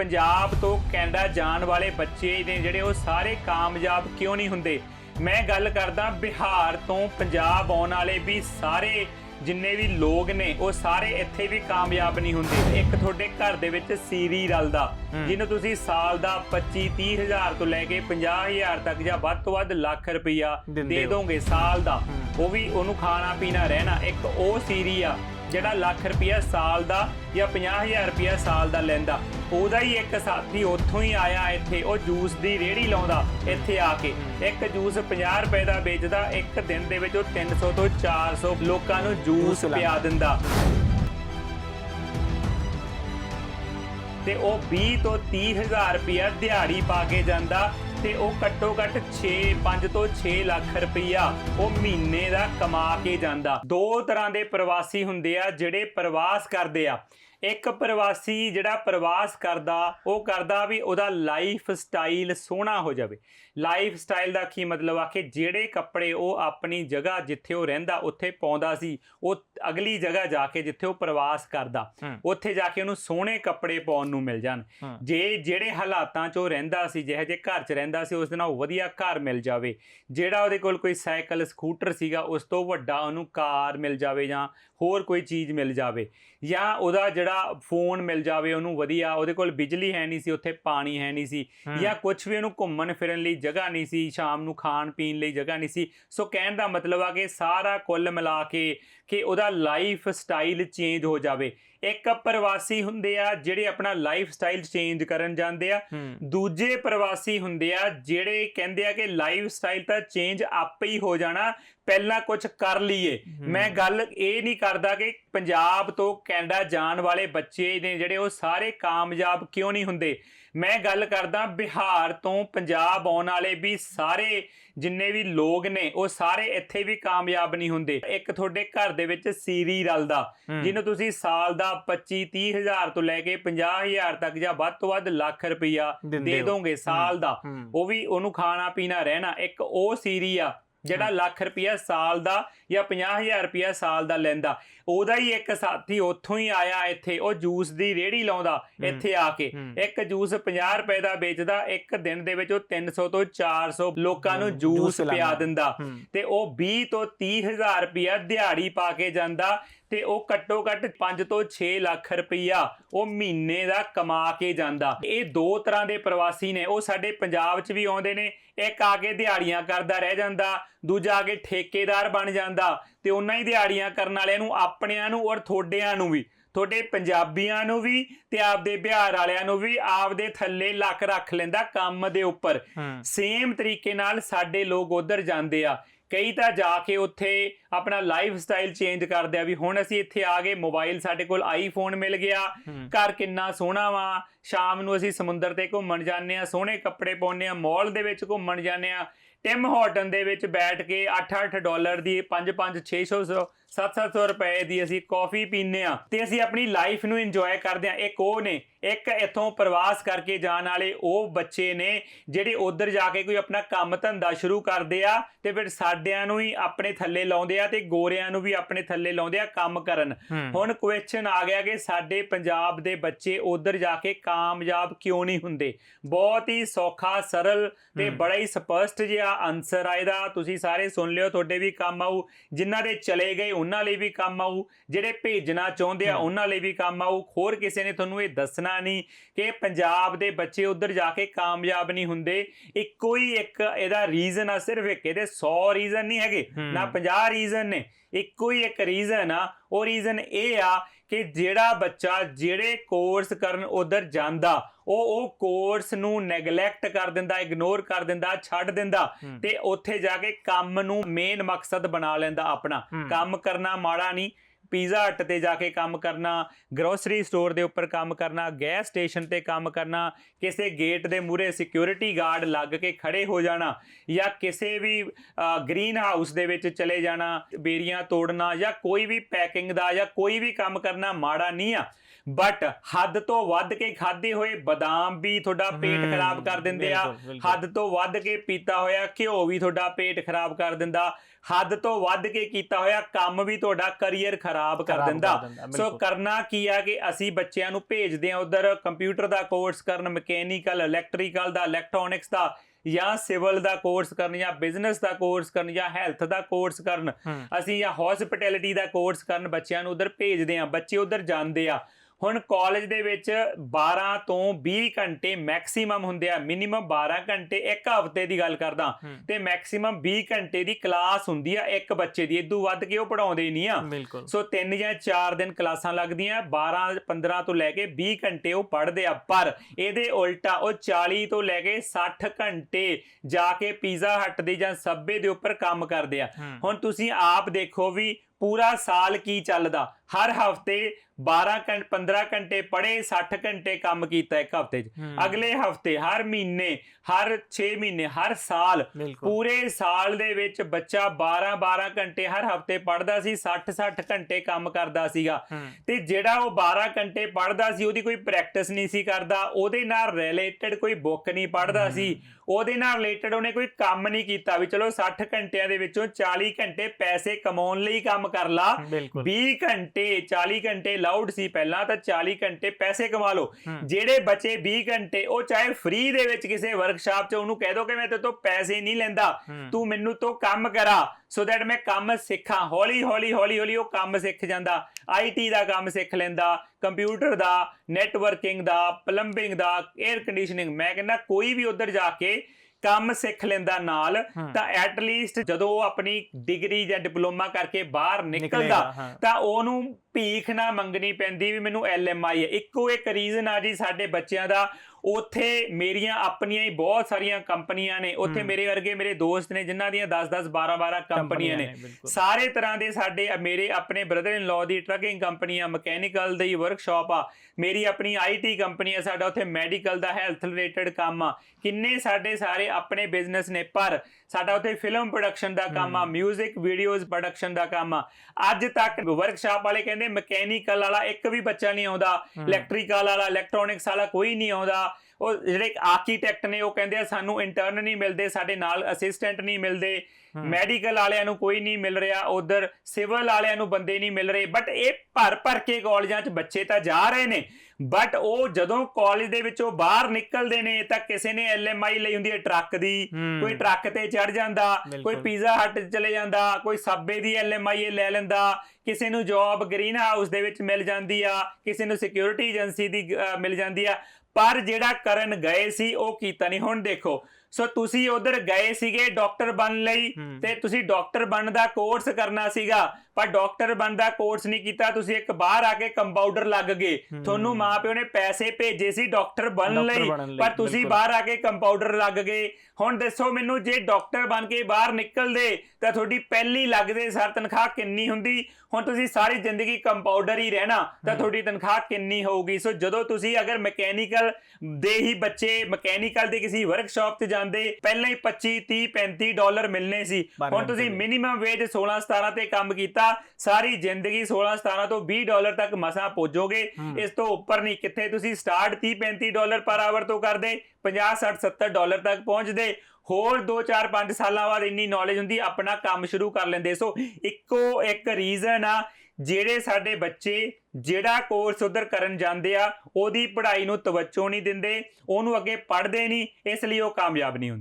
ਪੰਜਾਬ ਤੋਂ ਕੈਨੇਡਾ ਜਾਣ ਵਾਲੇ ਬੱਚੇ ਨੇ ਜਿਹੜੇ ਉਹ ਸਾਰੇ ਕਾਮਯਾਬ ਕਿਉਂ ਨਹੀਂ ਹੁੰਦੇ? ਮੈਂ ਗੱਲ ਕਰਦਾ ਬਿਹਾਰ ਤੋਂ ਪੰਜਾਬ ਆਉਣ ਵਾਲੇ ਵੀ ਸਾਰੇ ਜਿੰਨੇ ਵੀ ਲੋਕ ਨੇ ਉਹ ਸਾਰੇ ਇੱਥੇ ਵੀ ਕਾਮਯਾਬ ਨਹੀਂ ਹੁੰਦੇ। ਇੱਕ ਤੁਹਾਡੇ ਘਰ ਦੇ ਵਿੱਚ ਸੀਰੀ ਰਲਦਾ ਜਿਹਨੂੰ ਤੁਸੀਂ ਸਾਲ ਦਾ 25 30 ਹਜ਼ਾਰ ਤੋਂ ਲੈ ਕੇ 50 ਹਜ਼ਾਰ ਤੱਕ ਜਾਂ ਵੱਧ ਤੋਂ ਵੱਧ ਲੱਖ ਰੁਪਈਆ ਦੇ। ਦੋਗੇ ਸਾਲ ਦਾ ਉਹ ਵੀ ਉਹਨੂੰ ਖਾਣਾ ਪੀਣਾ ਰਹਿਣਾ ਇੱਕ ਉਹ ਸੀਰੀ ਆ ਜਿਹੜਾ ਲੱਖ ਰੁਪਈਆ ਸਾਲ ਦਾ ਜਾਂ 50000 ਰੁਪਈਆ ਸਾਲ ਦਾ ਲੈਂਦਾ ਉਹਦਾ ਹੀ ਇੱਕ ਸਾਥੀ ਉੱਥੋਂ ਹੀ ਆਇਆ ਇੱਥੇ ਉਹ ਜੂਸ ਦੀ ਰੇੜੀ ਲਾਉਂਦਾ ਇੱਥੇ ਆ ਕੇ। ਇੱਕ ਜੂਸ 50 ਰੁਪਏ ਦਾ ਵੇਚਦਾ ਇੱਕ ਦਿਨ ਦੇ ਵਿੱਚ ਉਹ 300 ਤੋਂ 400 ਲੋਕਾਂ ਨੂੰ ਜੂਸ। ਪਿਆ ਦਿੰਦਾ। ਤੇ ਉਹ 20 ਤੋਂ 30 ਹਜ਼ਾਰ ਰੁਪਇਆ ਦਿਹਾੜੀ ਪਾ ਕੇ ਜਾਂਦਾ ਤੇ ਉਹ ਘੱਟੋ ਘੱਟ 6 5 ਤੋਂ 6 ਲੱਖ ਰੁਪਈਆ ਉਹ ਮਹੀਨੇ ਦਾ ਕਮਾ ਕੇ ਜਾਂਦਾ। ਦੋ ਤਰ੍ਹਾਂ ਦੇ ਪ੍ਰਵਾਸੀ ਹੁੰਦੇ ਆ, ਜਿਹੜੇ ਪ੍ਰਵਾਸ ਕਰਦੇ ਆ। ਇੱਕ ਪ੍ਰਵਾਸੀ ਜਿਹੜਾ ਪ੍ਰਵਾਸ ਕਰਦਾ, ਉਹ ਕਰਦਾ ਵੀ ਉਹਦਾ ਲਾਈਫ ਸਟਾਈਲ ਸੋਹਣਾ ਹੋ ਜਾਵੇ। ਲਾਈਫ ਸਟਾਈਲ ਦਾ ਕੀ ਮਤਲਬ ਆ ਕਿ ਜਿਹੜੇ ਕੱਪੜੇ ਉਹ ਆਪਣੀ ਜਗ੍ਹਾ ਜਿੱਥੇ ਉਹ ਰਹਿੰਦਾ ਉੱਥੇ ਪਾਉਂਦਾ ਸੀ ਉਹ ਅਗਲੀ ਜਗ੍ਹਾ ਜਾ ਕੇ ਜਿੱਥੇ ਉਹ ਪ੍ਰਵਾਸ ਕਰਦਾ। ਉੱਥੇ ਜਾ ਕੇ ਉਹਨੂੰ ਸੋਹਣੇ ਕੱਪੜੇ ਪਾਉਣ ਨੂੰ ਮਿਲ ਜਾਣ। ਜੇ ਜਿਹੜੇ ਹਾਲਾਤਾਂ 'ਚ ਉਹ ਰਹਿੰਦਾ ਸੀ ਜਿਹੇ ਜੇ ਘਰ 'ਚ ਰਹਿੰਦਾ ਸੀ ਉਸ ਦੇ ਨਾਲ ਵਧੀਆ ਘਰ ਮਿਲ ਜਾਵੇ ਜਿਹੜਾ ਉਹਦੇ ਕੋਲ ਕੋਈ ਸਾਈਕਲ ਸਕੂਟਰ ਸੀਗਾ ਉਸ ਤੋਂ ਵੱਡਾ ਉਹਨੂੰ ਕਾਰ ਮਿਲ ਜਾਵੇ ਜਾਂ ਹੋਰ ਕੋਈ ਚੀਜ਼ ਮਿਲ ਜਾਵੇ ਜਾਂ ਉਹਦਾ ਜਿਹੜਾ ਫੋਨ ਮਿਲ ਜਾਵੇ ਉਹਨੂੰ ਵਧੀਆ ਉਹਦੇ ਕੋਲ ਬਿਜਲੀ ਹੈ ਨਹੀਂ ਸੀ ਉੱਥੇ ਪਾਣੀ ਹੈ ਨਹੀਂ ਸੀ ਜਾਂ ਕੁਝ ਵੀ ਉਹਨੂੰ ਘੁੰਮਣ ਫਿਰਨ ਲਈ ਜਗ੍ਹਾ ਨਹੀਂ ਸੀ ਸ਼ਾਮ ਨੂੰ ਖਾਣ ਪੀਣ ਲਈ ਜਗ੍ਹਾ ਨਹੀਂ ਸੀ। ਸੋ ਕਹਿਣ ਦਾ ਮਤਲਬ ਆ ਕਿ ਸਾਰਾ ਕੁੱਲ ਮਿਲਾ ਕੇ ਕਿ ਉਹਦਾ ਲਾਈਫ ਸਟਾਈਲ ਚੇਂਜ ਹੋ ਜਾਵੇ। ਇੱਕ ਪ੍ਰਵਾਸੀ ਹੁੰਦੇ ਆ ਜਿਹੜੇ ਆਪਣਾ ਲਾਈਫ ਸਟਾਈਲ ਚੇਂਜ ਕਰਨ ਜਾਂਦੇ ਆ। ਦੂਜੇ ਪ੍ਰਵਾਸੀ ਹੁੰਦੇ ਆ ਜਿਹੜੇ ਕਹਿੰਦੇ ਆ ਕਿ ਲਾਈਫ ਸਟਾਈਲ ਤਾਂ ਚੇਂਜ ਆਪੇ ਹੀ ਹੋ ਜਾਣਾ। ਪਹਿਲਾਂ ਕੁਝ ਕਰ ਲਈਏ ਮੈਂ ਗੱਲ ਇਹ ਨਹੀਂ ਕਰਦਾ ਕਿ ਪੰਜਾਬ ਤੋਂ ਕੈਨੇਡਾ ਜਾਣ ਵਾਲੇ ਬੱਚੇ ਨੇ ਜਿਹੜੇ ਉਹ ਸਾਰੇ ਕਾਮਯਾਬ ਕਿਉਂ ਨਹੀਂ ਹੁੰਦੇ ਮੈਂ ਗੱਲ ਕਰਦਾ ਬਿਹਾਰ ਤੋਂ ਪੰਜਾਬ ਆਉਣ ਵਾਲੇ ਵੀ ਸਾਰੇ ਜਿੰਨੇ ਵੀ ਲੋਕ ਨੇ ਉਹ ਸਾਰੇ ਇੱਥੇ ਵੀ ਕਾਮਯਾਬ ਨਹੀਂ ਹੁੰਦੇ ਇੱਕ ਤੁਹਾਡੇ ਘਰ ਦੇ ਵਿੱਚ ਸੀਰੀ ਰਲਦਾ। ਜਿਹਨੂੰ ਤੁਸੀਂ ਸਾਲ ਦਾ 25 30 ਹਜ਼ਾਰ ਤੋਂ ਲੈ ਕੇ 50 ਹਜ਼ਾਰ ਤੱਕ ਜਾਂ ਵੱਧ ਤੋਂ ਵੱਧ ਲੱਖ ਰੁਪਈਆ ਦੇ। ਦੋਗੇ ਸਾਲ ਦਾ। ਉਹ ਵੀ ਉਹਨੂੰ ਖਾਣਾ ਪੀਣਾ ਰਹਿਣਾ ਇੱਕ ਉਹ ਸੀਰੀ ਆ ਜਿਹੜਾ ਲੱਖ ਰੁਪਈਆ ਸਾਲ ਦਾ ਜਾਂ 50000 ਰੁਪਈਆ ਸਾਲ ਦਾ ਲੈਂਦਾ ਉਹਦਾ ਹੀ ਇੱਕ ਸਾਥੀ ਉੱਥੋਂ ਹੀ ਆਇਆ ਇੱਥੇ ਉਹ ਜੂਸ ਦੀ ਰੇੜੀ ਲਾਉਂਦਾ ਇੱਥੇ ਆ ਕੇ। ਇੱਕ ਜੂਸ 50 ਰੁਪਏ ਦਾ ਵੇਚਦਾ ਇੱਕ ਦਿਨ ਦੇ ਵਿੱਚ ਉਹ 300 ਤੋਂ 400 ਲੋਕਾਂ ਨੂੰ ਜੂਸ ਪਿਆ। ਦਿੰਦਾ। ਤੇ ਉਹ 20 ਤੋਂ 30 ਹਜ਼ਾਰ ਰੁਪਇਆ ਦਿਹਾੜੀ ਪਾ ਕੇ ਜਾਂਦਾ ਤੇ ਉਹ ਘੱਟੋ ਘੱਟ 5 ਤੋਂ 6 ਲੱਖ ਰੁਪਇਆ ਉਹ ਮਹੀਨੇ ਦਾ ਕਮਾ ਕੇ ਜਾਂਦਾ। ਇਹ ਦੋ ਤਰ੍ਹਾਂ ਦੇ ਪ੍ਰਵਾਸੀ ਨੇ। ਉਹ ਸਾਡੇ ਪੰਜਾਬ 'ਚ ਵੀ ਆਉਂਦੇ ਨੇ। ਇੱਕ ਆ ਕੇ ਦਿਹਾੜੀਆਂ ਕਰਦਾ ਰਹਿ ਜਾਂਦਾ ਦੂਜਾ ਆ ਕੇ ਠੇਕੇਦਾਰ ਬਣ ਜਾਂਦਾ ਤੇ ਉਹਨਾਂ ਹੀ ਦਿਹਾੜੀਆਂ ਕਰਨ ਵਾਲਿਆਂ ਨੂੰ ਆਪਣਿਆਂ ਨੂੰ ਔਰ ਥੋੜਿਆਂ ਨੂੰ ਵੀ। ਤੁਹਾਡੇ ਪੰਜਾਬੀਆਂ ਨੂੰ ਵੀ ਤੇ ਆਪਦੇ ਬਿਹਾਰ ਵਾਲਿਆਂ ਨੂੰ ਵੀ ਆਪਦੇ ਥੱਲੇ ਲੱਕ ਰੱਖ ਲੈਂਦਾ ਕੰਮ ਦੇ ਉੱਪਰ। ਸੇਮ ਤਰੀਕੇ ਨਾਲ ਸਾਡੇ ਲੋਕ ਉਧਰ ਜਾਂਦੇ ਆ। ਕਈ ਤਾਂ ਜਾ ਕੇ ਉੱਥੇ ਆਪਣਾ ਲਾਈਫ ਸਟਾਈਲ ਚੇਂਜ ਕਰਦੇ ਆ ਵੀ ਹੁਣ ਅਸੀਂ ਇੱਥੇ ਆ ਗਏ ਮੋਬਾਈਲ ਸਾਡੇ ਕੋਲ ਆਈਫੋਨ ਮਿਲ ਗਿਆ। ਘਰ ਕਿੰਨਾ ਸੋਹਣਾ ਵਾ ਸ਼ਾਮ ਨੂੰ ਅਸੀਂ ਸਮੁੰਦਰ ਤੇ ਘੁੰਮਣ ਜਾਂਦੇ ਆ ਸੋਹਣੇ ਕੱਪੜੇ ਪਾਉਂਦੇ ਆ ਮਾਲ ਦੇ ਵਿੱਚ ਘੁੰਮਣ ਜਾਂਦੇ ਆ ਟਿਮ ਹਾਰਟਨ ਦੇ ਵਿੱਚ ਬੈਠ ਕੇ 8-8 ਡਾਲਰ ਦੀ 5-5 600 7-700 ਰੁਪਏ ਦੀ ਅਸੀਂ ਕਾਫੀ ਪੀਂਦੇ ਆ ਤੇ ਅਸੀਂ ਆਪਣੀ ਲਾਈਫ ਨੂੰ ਇੰਜੋਏ ਕਰਦੇ ਆ ਇੱਕ ਉਹ ਨੇ ਇੱਕ ਇੱਥੋਂ ਪ੍ਰਵਾਸ ਕਰਕੇ ਜਾਣ ਵਾਲੇ ਉਹ ਬੱਚੇ ਨੇ ਜਿਹੜੇ ਉਧਰ ਜਾ ਕੇ ਕੋਈ ਆਪਣਾ ਕੰਮ ਧੰਦਾ ਸ਼ੁਰੂ ਕਰਦੇ ਆ ਤੇ ਫਿਰ ਸਾਡਿਆਂ ਨੂੰ ਹੀ ਆਪਣੇ ਥੱਲੇ ਲਾਉਂਦੇ ਆ ਤੇ ਗੋਰਿਆਂ ਨੂੰ ਵੀ ਆਪਣੇ ਥੱਲੇ ਲਾਉਂਦੇ ਆ ਕੰਮ ਕਰਨ। ਹੁਣ ਕੁਐਸਚਨ ਆ ਗਿਆ ਕਿ ਸਾਡੇ ਪੰਜਾਬ ਦੇ ਬੱਚੇ ਉਧਰ ਜਾ ਕੇ ਕਾਮਯਾਬ ਕਿਉਂ ਨਹੀਂ ਹੁੰਦੇ? ਬਹੁਤ ਹੀ ਸੌਖਾ ਸਰਲ ਤੇ ਬੜਾ ਹੀ ਸਪਸ਼ਟ ਜਿਹਾ ਆਨਸਰ ਆ ਇਹਦਾ। ਤੁਸੀਂ ਸਾਰੇ ਸੁਣ ਲਿਓ ਤੁਹਾਡੇ ਵੀ ਕੰਮ ਆਊ। ਜਿਨ੍ਹਾਂ ਦੇ ਚਲੇ ਗਏ ਉਹਨਾਂ ਲਈ ਵੀ ਕੰਮ ਆਊ। ਜਿਹੜੇ ਭੇਜਣਾ ਚਾਹੁੰਦੇ ਆ ਉਹਨਾਂ ਲਈ ਵੀ ਕੰਮ ਆਊ। ਹੋਰ ਕਿਸੇ ਨੇ ਤੁਹਾਨੂੰ ਇਹ ਦੱਸਣਾ ਨਹੀਂ ਕਿ ਪੰਜਾਬ ਦੇ ਬੱਚੇ ਉਧਰ ਜਾ ਕੇ ਕਾਮਯਾਬ ਨਹੀਂ ਹੁੰਦੇ। ਇੱਕੋ ਹੀ ਇੱਕ ਇਹਦਾ ਰੀਜ਼ਨ ਆ ਸਿਰਫ ਇੱਕ। ਇਹਦੇ 100 ਰੀਜ਼ਨ ਨਹੀਂ ਹੈਗੇ ਨਾ 50 ਰੀਜ਼ਨ ਨੇ। ਇੱਕੋ ਹੀ ਇੱਕ ਰੀਜ਼ਨ ਆ। ਉਹ ਰੀਜ਼ਨ ਇਹ ਆ ਕਿ ਜਿਹੜਾ ਬੱਚਾ ਜਿਹੜੇ ਕੋਰਸ ਕਰਨ ਉਧਰ ਜਾਂਦਾ ਉਹ ਉਹ ਕੋਰਸ ਨੂੰ ਨੈਗਲੈਕਟ ਕਰ ਦਿੰਦਾ ਇਗਨੋਰ ਕਰ ਦਿੰਦਾ ਛੱਡ ਦਿੰਦਾ ਤੇ ਉੱਥੇ ਜਾ ਕੇ ਕੰਮ ਨੂੰ ਮੇਨ ਮਕਸਦ ਬਣਾ ਲੈਂਦਾ ਆਪਣਾ। ਕੰਮ ਕਰਨਾ ਮਾੜਾ ਨਹੀਂ ਪੀਜ਼ਾ ਹੱਟ ਤੇ ਜਾ ਕੇ ਕੰਮ ਕਰਨਾ ਗਰੋਸਰੀ ਸਟੋਰ ਦੇ ਉੱਪਰ ਕੰਮ ਕਰਨਾ ਗੈਸ ਸਟੇਸ਼ਨ ਤੇ ਕੰਮ ਕਰਨਾ ਕਿਸੇ ਗੇਟ ਦੇ ਮੂਹਰੇ ਸਿਕਿਉਰਿਟੀ ਗਾਰਡ ਲੱਗ ਕੇ ਖੜੇ ਹੋ ਜਾਣਾ ਜਾਂ ਕਿਸੇ ਵੀ ਗ੍ਰੀਨ ਹਾਊਸ ਦੇ ਵਿੱਚ ਚਲੇ ਜਾਣਾ ਬੇਰੀਆਂ ਤੋੜਨਾ ਜਾਂ ਕੋਈ ਵੀ ਪੈਕਿੰਗ ਦਾ ਜਾਂ ਕੋਈ ਵੀ ਕੰਮ ਕਰਨਾ ਮਾੜਾ ਨਹੀਂ ਆ। ਬਟ ਹੱਦ ਤੋਂ ਵੱਧ ਕੇ ਖਾਦੇ ਹੋਏ ਬਦਾਮ ਵੀ ਤੁਹਾਡਾ ਪੇਟ ਖਰਾਬ ਕਰ ਦਿੰਦੇ ਆ। ਹੱਦ ਤੋਂ ਵੱਧ ਕੇ ਪੀਤਾ ਹੋਇਆ ਘਿਓ ਵੀ ਤੁਹਾਡਾ ਪੇਟ ਖਰਾਬ ਕਰ ਦਿੰਦਾ। ਹੱਦ ਤੋਂ ਵੱਧ ਕੇ ਕੀਤਾ ਹੋਇਆ ਕੰਮ ਵੀ ਤੁਹਾਡਾ ਕਰੀਅਰ ਖਰਾਬ ਖਰਾਬ ਕਰ ਦਿੰਦਾ, ਸੋ। ਕਰਨਾ ਕੀ ਆ ਕਿ ਅਸੀਂ ਬੱਚਿਆਂ ਨੂੰ ਭੇਜਦੇ ਆ ਉਧਰ ਕੰਪਿਊਟਰ ਦਾ ਕੋਰਸ ਕਰਨ ਮਕੈਨੀਕਲ ਇਲੈਕਟ੍ਰੀਕਲ ਦਾ ਇਲੈਕਟ੍ਰੋਨਿਕਸ ਦਾ ਜਾਂ ਸਿਵਲ ਦਾ ਕੋਰਸ ਕਰਨ ਜਾਂ ਬਿਜ਼ਨਸ ਦਾ ਕੋਰਸ ਕਰਨ ਜਾਂ ਹੈਲਥ ਦਾ ਕੋਰਸ ਕਰਨ। ਅਸੀਂ ਜਾਂ ਹਸਪਿਟੈਲਿਟੀ ਦਾ ਕੋਰਸ ਕਰਨ ਬੱਚਿਆਂ ਨੂੰ ਉਧਰ ਭੇਜਦੇ ਆ ਬੱਚੇ ਉਧਰ ਜਾਂਦੇ ਆ। ਹੁਣ ਕਾਲਜ ਦੇ ਵਿੱਚ 12 ਤੋਂ 20 ਘੰਟੇ ਮੈਕਸਿਮਮ ਹੁੰਦੇ ਆ ਮਿਨੀਮਮ 12 ਘੰਟੇ ਇੱਕ ਹਫ਼ਤੇ ਦੀ ਗੱਲ ਕਰਦਾ। ਹੂੰ। ਤੇ ਮੈਕਸਿਮਮ 20 ਘੰਟੇ ਦੀ ਕਲਾਸ ਹੁੰਦੀ ਆ ਇੱਕ ਬੱਚੇ ਦੀ ਇਦੋਂ ਵੱਧ ਕੇ ਉਹ ਪੜਾਉਂਦੇ ਨਹੀਂ ਆ। ਸੋ 3 ਜਾਂ 4 ਦਿਨ ਕਲਾਸਾਂ ਲੱਗਦੀਆਂ 12 15 ਤੋਂ ਲੈ ਕੇ 20 ਘੰਟੇ ਉਹ ਪੜ੍ਹਦੇ ਆ। ਪਰ ਇਹਦੇ ਉਲਟਾ ਉਹ 40 ਤੋਂ ਲੈ ਕੇ 60 ਘੰਟੇ ਜਾ ਕੇ ਪੀਜ਼ਾ ਹੱਟ ਦੇ ਜਾਂ ਸੱਬੇ ਦੇ ਉੱਪਰ ਕੰਮ ਕਰਦੇ ਆ। ਹੂੰ। ਹੁਣ ਤੁਸੀਂ ਆਪ ਦੇਖੋ ਵੀ ਪੂਰਾ ਸਾਲ ਕੀ ਚੱਲਦਾ। ਹਰ ਹਫ਼ਤੇ 12 ਘੰਟੇ 15 ਘੰਟੇ ਪੜ੍ਹੇ 60 ਘੰਟੇ ਕੰਮ ਕੀਤਾ ਇੱਕ ਹਫ਼ਤੇ 'ਚ। ਅਗਲੇ ਹਫ਼ਤੇ ਹਰ ਮਹੀਨੇ ਹਰ 6 ਮਹੀਨੇ ਹਰ ਸਾਲ ਪੂਰੇ ਸਾਲ ਦੇ ਵਿੱਚ ਬੱਚਾ 12 12 ਘੰਟੇ ਹਰ ਹਫ਼ਤੇ ਪੜ੍ਹਦਾ ਸੀ 60 60 ਘੰਟੇ ਕੰਮ ਕਰਦਾ ਸੀਗਾ। ਤੇ ਜਿਹੜਾ ਉਹ 12 ਘੰਟੇ ਪੜ੍ਹਦਾ ਸੀ ਉਹਦੀ ਕੋਈ ਪ੍ਰੈਕਟਿਸ ਨਹੀਂ ਸੀ ਕਰਦਾ ਉਹਦੇ ਨਾਲ ਰਿਲੇਟਡ ਕੋਈ ਬੁੱਕ ਨਹੀਂ ਪੜ੍ਹਦਾ ਸੀ ਉਹਦੇ ਨਾਲ ਰਿਲੇਟਡ ਉਹਨੇ ਕੋਈ ਕੰਮ ਨਹੀਂ ਕੀਤਾ ਵੀ ਚਲੋ 60 ਘੰਟਿਆਂ ਦੇ ਵਿੱਚੋਂ 40 ਘੰਟੇ ਪੈਸੇ ਕਮਾਉਣ ਲਈ ਕੰਮ ਕਰ ਲਾ ਬਿਲਕੁਲ। 20 ਘੰਟੇ 40 ਘੰਟੇ ਲਾਊਡ ਸੀ ਪਹਿਲਾਂ ਤਾਂ 40 ਘੰਟੇ ਪੈਸੇ ਕਮਾ ਲਓ। ਜਿਹੜੇ ਬਚੇ 20 ਘੰਟੇ ਉਹ ਚਾਹੇ ਫ੍ਰੀ ਦੇ ਵਿੱਚ ਕਿਸੇ ਵਰਕਸ਼ਾਪ 'ਚ ਉਹਨੂੰ ਕਹਿ ਦੋ ਕਿ ਮੈਂ ਤੇਰੇ ਤੋਂ ਪੈਸੇ ਨਹੀਂ ਲੈਂਦਾ। ਤੂੰ ਮੈਨੂੰ ਤੋਂ ਕੰਮ ਕਰਾ ਸੋ ਦੈਟ ਮੈਂ ਕੰਮ ਸਿੱਖਾਂ ਹੌਲੀ ਹੌਲੀ ਹੌਲੀ ਹੌਲੀ ਉਹ ਕੰਮ ਸਿੱਖ ਜਾਂਦਾ ਆਈਟੀ ਦਾ ਕੰਮ ਸਿੱਖ ਲੈਂਦਾ ਕੰਪਿਊਟਰ ਦਾ ਨੈਟਵਰਕਿੰਗ ਦਾ ਪਲੰਬਿੰਗ ਦਾ 에ਅਰ ਕੰਡੀਸ਼ਨਿੰਗ ਮੈਂ ਕਹਿੰਦਾ ਕੋਈ ਵੀ ਉਧਰ ਜਾ ਕੇ ਕੰਮ ਸਿੱਖ ਲੈਂਦਾ ਨਾਲ। ਤਾਂ ਐਟ ਲੀਸਟ ਜਦੋਂ ਉਹ ਆਪਣੀ ਡਿਗਰੀ ਜਾਂ ਡਿਪਲੋਮਾ ਕਰਕੇ ਬਾਹਰ ਨਿਕਲਦਾ। ਤਾਂ ਉਹਨੂੰ ਭੀਖ ਨਾ ਮੰਗਣੀ ਪੈਂਦੀ ਵੀ ਮੈਨੂੰ ਐਲਐਮਆਈ ਹੈ ਇੱਕੋ ਇੱਕ ਰੀਜ਼ਨ ਆ ਜੀ ਸਾਡੇ ਬੱਚਿਆਂ ਦਾ ਉੱਥੇ ਮੇਰੀਆਂ ਆਪਣੀਆਂ ਹੀ ਬਹੁਤ ਸਾਰੀਆਂ ਕੰਪਨੀਆਂ ਨੇ ਉੱਥੇ। ਮੇਰੇ ਵਰਗੇ ਮੇਰੇ ਦੋਸਤ ਨੇ ਜਿਨ੍ਹਾਂ ਦੀਆਂ 10-10 12-12 ਕੰਪਨੀਆਂ ਨੇ। ਸਾਰੇ ਤਰ੍ਹਾਂ ਦੇ ਸਾਡੇ ਮੇਰੇ ਆਪਣੇ ਬ੍ਰਦਰ ਇਨ ਲਾਅ ਦੀ ਟਰੱਕਿੰਗ ਕੰਪਨੀ ਆ ਮਕੈਨੀਕਲ ਦੀ ਵਰਕਸ਼ਾਪ ਆ ਮੇਰੀ ਆਪਣੀ ਆਈਟੀ ਕੰਪਨੀ ਆ ਸਾਡਾ ਉੱਥੇ ਮੈਡੀਕਲ ਦਾ ਹੈਲਥ ਰਿਲੇਟਡ ਕੰਮ ਆ। ਕਿੰਨੇ ਸਾਡੇ ਸਾਰੇ ਆਪਣੇ ਬਿਜ਼ਨਸ ਨੇ ਪਰ ਸਾਡਾ ਉੱਥੇ ਫਿਲਮ ਪ੍ਰੋਡਕਸ਼ਨ ਦਾ ਕੰਮ ਆ 뮤직 ਵੀਡੀਓਜ਼ ਪ੍ਰੋਡਕਸ਼ਨ ਦਾ ਕੰਮ ਆ। ਅੱਜ ਤੱਕ ਵਰਕਸ਼ਾਪ ਵਾਲੇ ਕਹਿੰਦੇ ਮਕੈਨੀਕਲ ਵਾਲਾ ਇੱਕ ਵੀ ਬੱਚਾ ਨਹੀਂ ਆਉਂਦਾ ਇਲੈਕਟ੍ਰੀਕਲ ਵਾਲਾ ਇਲੈਕਟ੍ਰੋਨਿਕਸ ਵਾਲਾ ਕੋਈ ਨਹੀਂ ਆਉਂਦਾ। blah. ਉਹ ਜਿਹੜੇ ਆਰਕੀਟੈਕਟ ਨੇ ਉਹ ਕਹਿੰਦੇ ਆ ਸਾਨੂੰ ਇੰਟਰਨ ਨਹੀਂ ਮਿਲਦੇ ਸਾਡੇ ਨਾਲ ਅਸਿਸਟੈਂਟ ਨਹੀਂ ਮਿਲਦੇ ਮੈਡੀਕਲ ਵਾਲਿਆਂ ਨੂੰ ਕੋਈ ਨਹੀਂ ਮਿਲ ਰਿਹਾ ਉਧਰ ਸਿਵਲ ਵਾਲਿਆਂ ਨੂੰ ਬੰਦੇ ਨਹੀਂ ਮਿਲ ਰਹੇ। ਬਟ ਇਹ ਭਰ ਭਰ ਕੇ ਕਾਲਜਾਂ 'ਚ ਬੱਚੇ ਤਾਂ ਜਾ ਰਹੇ ਨੇ। ਬਟ ਉਹ ਜਦੋਂ ਕਾਲਜ ਦੇ ਵਿੱਚੋਂ ਬਾਹਰ ਨਿਕਲਦੇ ਨੇ ਤਾਂ ਕਿਸੇ ਨੇ ਐਲਐਮਆਈ ਲਈ ਹੁੰਦੀ ਹੈ ਟਰੱਕ ਦੀ। ਕੋਈ ਟਰੱਕ ਤੇ ਚੜ ਜਾਂਦਾ ਕੋਈ। ਪੀਜ਼ਾ ਹੱਟ ਚਲੇ ਜਾਂਦਾ ਕੋਈ ਸਾਬੇ ਦੀ ਐਲਐਮਆਈ ਲੈ ਲੈਂਦਾ ਕਿਸੇ ਨੂੰ ਜੌਬ ਗ੍ਰੀਨ ਹਾਊਸ ਦੇ ਵਿੱਚ ਮਿਲ ਜਾਂਦੀ ਆ ਕਿਸੇ ਨੂੰ ਸਿਕਿਉਰਿਟੀ ਏਜੰਸੀ ਦੀ ਮਿਲ ਜਾਂਦੀ ਆ। ਪਰ ਜਿਹੜਾ ਕਰਨ ਗਏ ਸੀ ਉਹ ਕੀਤਾ ਨਹੀਂ। ਹੁਣ ਦੇਖੋ ਸੋ ਤੁਸੀਂ ਉਧਰ ਗਏ ਸੀਗੇ ਡਾਕਟਰ ਬਣਨ ਲਈ। ਤੇ ਤੁਸੀਂ ਡਾਕਟਰ ਬਣਨ ਦਾ ਕੋਰਸ ਕਰਨਾ ਸੀਗਾ। ਪਰ ਡਾਕਟਰ ਬਣਨ ਦਾ ਕੋਰਸ ਨਹੀਂ ਕੀਤਾ ਤੁਸੀਂ ਇੱਕ ਬਾਹਰ ਆ ਕੇ ਕੰਪਾਊਂਡਰ ਲੱਗ ਗਏ। ਤੁਹਾਨੂੰ ਮਾਪਿਓ ਨੇ ਪੈਸੇ ਭੇਜੇ ਸੀ ਡਾਕਟਰ ਬਣਨ ਲਈ ਪਰ ਤੁਸੀਂ। ਬਾਹਰ ਆ ਕੇ ਕੰਪਾਊਂਡਰ ਲੱਗ ਗਏ। ਹੁਣ ਦੱਸੋ ਮੈਨੂੰ ਜੇ ਡਾਕਟਰ ਬਣ ਕੇ ਬਾਹਰ ਨਿਕਲਦੇ ਤਾਂ ਤੁਹਾਡੀ ਪਹਿਲੀ ਲੱਗਦੇ ਸਰ ਤਨਖਾਹ ਕਿੰਨੀ ਹੁੰਦੀ? ਹੁਣ ਤੁਸੀਂ ਸਾਰੀ ਜ਼ਿੰਦਗੀ ਕੰਪਾਊਂਡਰ ਹੀ ਰਹਿਣਾ ਤਾਂ ਤੁਹਾਡੀ ਤਨਖਾਹ ਕਿੰਨੀ ਹੋਊਗੀ? ਸੋ ਜਦੋਂ ਤੁਸੀਂ ਅਗਰ ਮਕੈਨੀਕਲ ਦੇ ਹੀ ਬੱਚੇ ਮਕੈਨੀਕਲ ਦੇ ਕਿਸੇ ਵਰਕਸ਼ਾਪ ਤੇ ਜਾਂਦੇ ਪਹਿਲਾਂ ਹੀ 25 30 35 ਡਾਲਰ ਮਿਲਨੇ ਸੀ। ਹੁਣ ਤੁਸੀਂ। ਮਿਨੀਮਮ ਵੇਜ 16 17 ਤੇ ਕੰਮ ਕੀਤਾ ਸਾਰੀ ਜ਼ਿੰਦਗੀ 16 17 ਤੋਂ 20 ਡਾਲਰ ਤੱਕ ਮਸਾਂ ਪਹੁੰਚੋਗੇ ਇਸ ਤੋਂ ਉੱਪਰ ਨਹੀਂ ਕਿੱਥੇ ਤੁਸੀਂ ਸਟਾਰਟ 30 35 ਡਾਲਰ ਪਰ ਆਵਰ ਤੋਂ ਕਰਦੇ 50 60 70 ਡਾਲਰ ਤੱਕ ਪਹੁੰਚਦੇ। ਹੋਰ 2 4 5 ਸਾਲਾਂ ਬਾਅਦ ਇੰਨੀ ਨੌਲੇਜ ਹੁੰਦੀ ਆਪਣਾ ਕੰਮ ਸ਼ੁਰੂ ਕਰ ਲੈਂਦੇ। ਸੋ ਇੱਕੋ ਇੱਕ ਰੀਜ਼ਨ ਆ ਜਿਹੜੇ ਸਾਡੇ ਬੱਚੇ ਜਿਹੜਾ ਕੋਰਸ ਉਧਰ ਕਰਨ ਜਾਂਦੇ ਆ, ਉਹਦੀ ਪੜ੍ਹਾਈ ਨੂੰ ਤਵੱਜੋ ਨਹੀਂ ਦਿੰਦੇ, ਉਹਨੂੰ ਅੱਗੇ ਪੜ੍ਹਦੇ ਨਹੀਂ, ਇਸ ਲਈ ਉਹ ਕਾਮਯਾਬ ਨਹੀਂ ਹੁੰਦੇ।